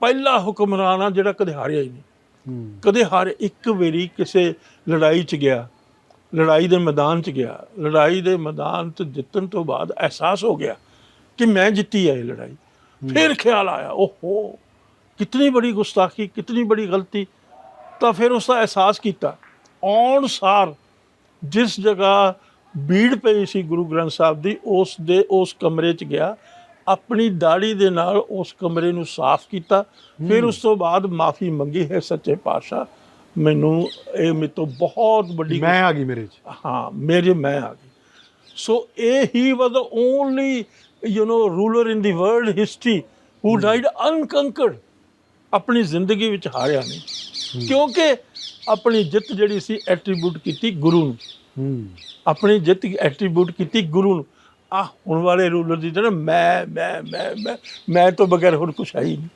ਪਹਿਲਾ ਹੁਕਮਰਾਨ ਆ ਜਿਹੜਾ ਕਦੇ ਹਾਰਿਆ ਹੀ ਨਹੀਂ। ਕਦੇ ਹਾਰੇ ਇੱਕ ਵਾਰੀ ਕਿਸੇ ਲੜਾਈ 'ਚ ਗਿਆ ਲੜਾਈ ਦੇ ਮੈਦਾਨ 'ਚ ਗਿਆ ਲੜਾਈ ਦੇ ਮੈਦਾਨ 'ਚ ਜਿੱਤਣ ਤੋਂ ਬਾਅਦ ਅਹਿਸਾਸ ਹੋ ਗਿਆ ਕਿ ਮੈਂ ਜਿੱਤੀ ਹੈ ਇਹ ਲੜਾਈ। ਫਿਰ ਖਿਆਲ ਆਇਆ ਓਹੋ ਕਿਤਨੀ ਬੜੀ ਗੁਸਤਾਖੀ ਕਿਤਨੀ ਬੜੀ ਗਲਤੀ। ਤਾਂ ਫਿਰ ਉਸ ਦਾ ਅਹਿਸਾਸ ਕੀਤਾ ਔਣ ਸਾਰ ਜਿਸ ਜਗ੍ਹਾ ਭੀੜ ਪਈ ਸੀ ਗੁਰੂ ਗ੍ਰੰਥ ਸਾਹਿਬ ਦੀ ਉਸ ਦੇ ਉਸ ਕਮਰੇ 'ਚ ਗਿਆ ਆਪਣੀ ਦਾੜੀ ਦੇ ਨਾਲ ਉਸ ਕਮਰੇ ਨੂੰ ਸਾਫ਼ ਕੀਤਾ। ਫਿਰ ਉਸ ਤੋਂ ਬਾਅਦ ਮਾਫੀ ਮੰਗੀ ਹੈ ਸੱਚੇ ਪਾਤਸ਼ਾਹ। ਮੈਨੂੰ ਇਹ ਮੇਰੇ ਤੋਂ ਬਹੁਤ ਵੱਡੀ ਮੈਂ ਆ ਗਈ ਮੇਰੇ ਚ। ਹਾਂ ਮੇਰੇ ਮੈਂ ਆ ਗਈ। ਸੋ ਇਹ ਹੀ ਵਾਸ the only you know ruler in the world history who died unconquered ਆਪਣੀ ਜ਼ਿੰਦਗੀ ਵਿੱਚ ਹਾਰਿਆ ਨਹੀਂ। ਕਿਉਂਕਿ ਆਪਣੀ ਜਿੱਤ ਜਿਹੜੀ ਸੀ ਐਟਰੀਬਿਊਟ ਕੀਤੀ ਗੁਰੂ ਨੂੰ। ਹੂੰ। ਆਪਣੀ ਜਿੱਤ ਐਟਰੀਬਿਊਟ ਕੀਤੀ ਗੁਰੂ ਨੂੰ। ਆ ਹੁਣ ਵਾਲੇ ਰੂਲਰ ਦੀ ਜਿਹੜਾ ਮੈਂ ਮੈਂ ਮੈਂ ਮੈਂ ਮੈਂ ਤੋਂ ਬਗੈਰ ਹੋਰ ਕੁਛ ਹੈ ਹੀ ਨਹੀਂ।